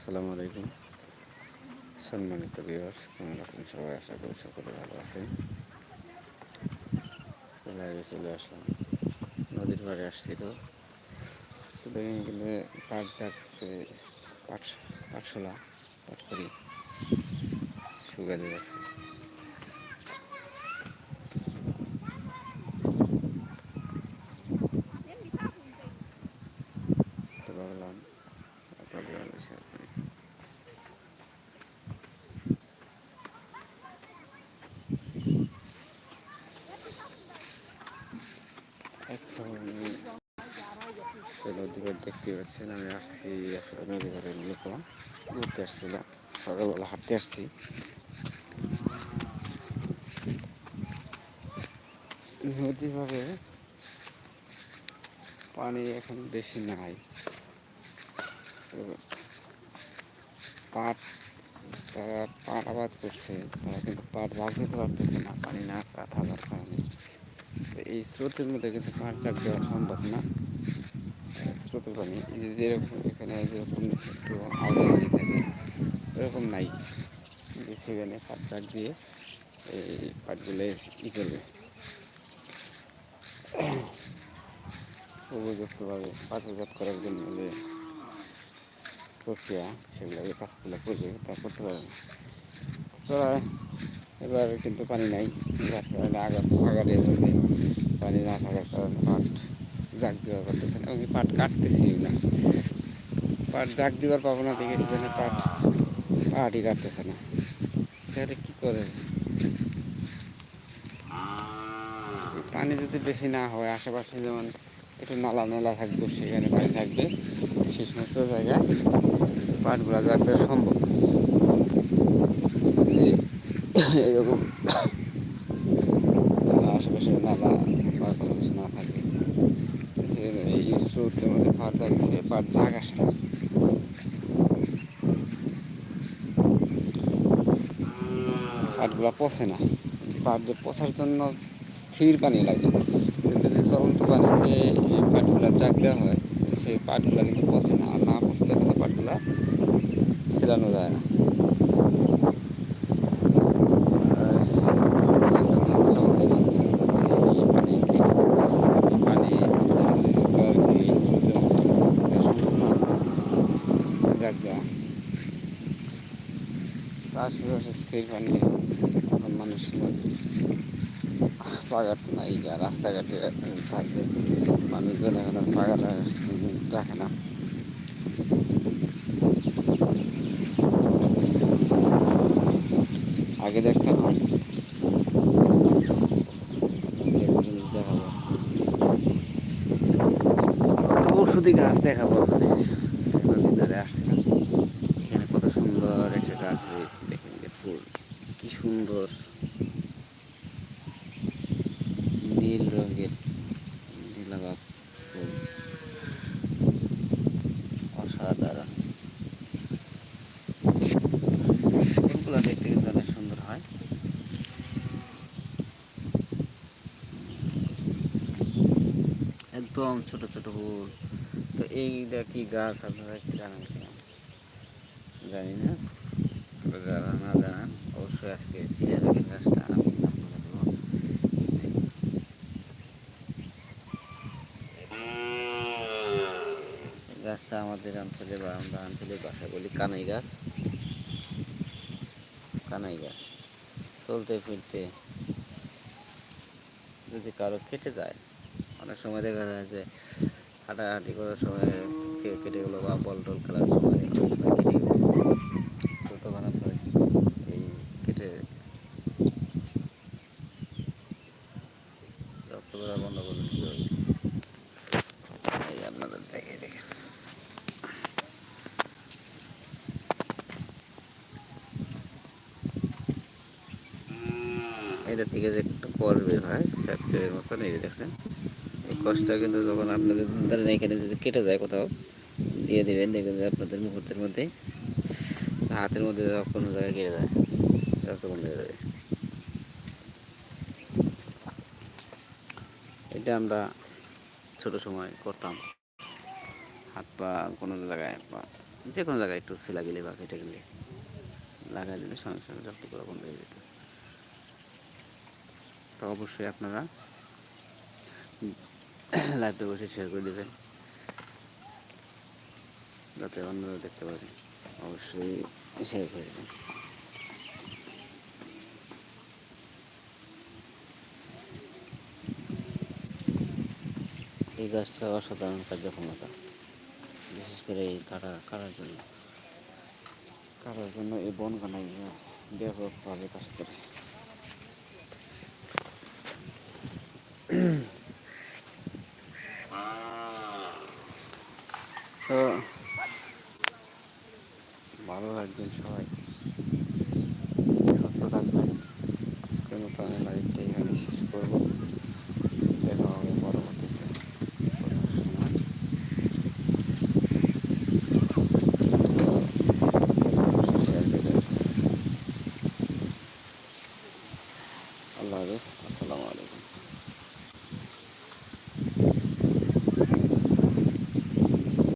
আসসালামু আলাইকুম। সম্মানিত ভিউয়ার্স কেমন আছেন সবাই? আশা করি সকলে ভালো আছেন। লাইভে চলে আসলাম। নদীর পাড়ে আসছি তো। দেখেন কিন্তু পাট জাগ পাট, পাটশোলা পাট করি শুকাতে যাচ্ছে তো ভাবলাম আপনাদের মাঝে শেয়ার করি এখন সেই নদীঘাট দেখতে পাচ্ছেন, আমি আসছি আসলে নদীঘাটের মূলত ঘুরতে আসছিলাম সকালবেলা হাঁটতে আসছি। নদীভাবে পানি এখন বেশি নাই। পাট যারা পাট আবাদ করছে, তারা কিন্তু পাট জাগ দিতে পারতেছে না, পানি না থাকার কারণে। এই স্রোতের মধ্যে কিন্তু পাট জাগ দেওয়া সম্ভব না। এই যে যেরকম এখানে যেরকম একটু আলাদা থাকে এরকম নাই। সেখানে পাট জাগ দিয়ে এই পাটগুলো ই করবে। উপযুক্তভাবে বাজারজাত করার জন্য যে প্রক্রিয়া, সেগুলো কাজগুলো করবে, তা করতে পারবে না। এবার কিন্তু পানি নাই। যার কারণে আগা আগারে পানি না থাকার কারণে পাট জাগ দেওয়া করতেছে না। এবং পাট কাটতেছি না। পাট জাগ দেওয়ার পাবো না দেখে সেখানে পাট পাহাড়ি কাটতেছে না। তাহলে কী করে? পানি যদি বেশি না হয়, আশেপাশে যেমন একটু নালা নালা থাকবে, সেখানে পানি থাকবে সেই সমস্ত জায়গায় পাটগুলা জাগতে সম্ভব। এরকম আশেপাশে নালা না থাকে এই স্রোতের মধ্যে পাট জাগলে পাট জাগ আসে না পাটগুলা পচে না। পাট পচার জন্য স্থির পানি লাগে যদি চলন্ত পানিতে পাটগুলা জাগ দেওয়া হয় সেই পাটগুলা কিন্তু পচে না। আর না পচলে কিন্তু পাটগুলা ছেলানো যায় না আর এই কাজে মোটামুটি মানুষ হচ্ছে এই পানিকে পানি তো আর কি স্রোতের মধ্যে সম্ভব না জাগ দেওয়া আশেপাশে স্থির পানি এখন মানুষ পাগার নাই রাস্তাঘাটে থাকবে। মানুষজন এখন পাগার রাখে না। আগে দেখতাম ওষুধি গাছ দেখাবো আপনাদের। নদীর আসছিলাম এখানে কত সুন্দর একটা গাছ রয়েছে দেখেন। ফুল, কি সুন্দর। নীল রঙের নীলাবাগ ফুল। অসাধারণ। ফুলগুলো দেখতে কিন্তু অনেক সুন্দর হয়। একদম ছোট ছোট ফুল। তো এইটা কি গাছ আপনারা জানেন জানি না। যারা না জানেন, অবশ্যই আজকে চিনে রাখেন গাছটা আমি বলে দেবো। গাছটা আমাদের অঞ্চলে বা আমরা আঞ্চলিক ভাষায় বলি কানাই গাছ। কানাই গাছ। চলতে ফিরতে যদি কারও কেটে যায়, অনেক সময় দেখা যায় যে হাঁটাহাঁটি করার সময় কেটে গেলো বা বল টল খেলার সময় অনেক সময় কেটে গেলো তো তখন আপনার এই কেটে রক্ত বেরোয়া বন্ধ করবেন কীভাবে এই যে আপনাদের দেখে দেখেন এটা থেকে যে একটা কল বের হয় স্যাপচের মতন, এই দেখেন। এই কষ্টটা কিন্তু যখন আপনাদের ধরেন এখানে যদি কেটে যায় কোথাও, দিয়ে দেবেন, দেখবেন যে আপনাদের মুহূর্তের মধ্যে, হাতের মধ্যে কোনো জায়গায় কেটে যায় রক্ত বন্ধ যাবে। এটা আমরা ছোট সময় করতাম। হাত পা কোনো জায়গায় বা যে কোনো জায়গায় একটু ছিলা গেলে বা কেটে গেলে লাগাই দিলে সঙ্গে সঙ্গে রক্ত করা বন্ধ হয়ে যেত। তো অবশ্যই আপনারা লাইভে বসে শেয়ার করে দেবেন। যাতে অন্যরা দেখতে পারে। অবশ্যই শেয়ার করে দেবেন। এই গাছটা অসাধারণ কার্যক্ষমতা। বিশেষ করে এই কাটা কাটার জন্য? কাটার জন্য এই বন গাছ ব্যাপকভাবে কাজ করে?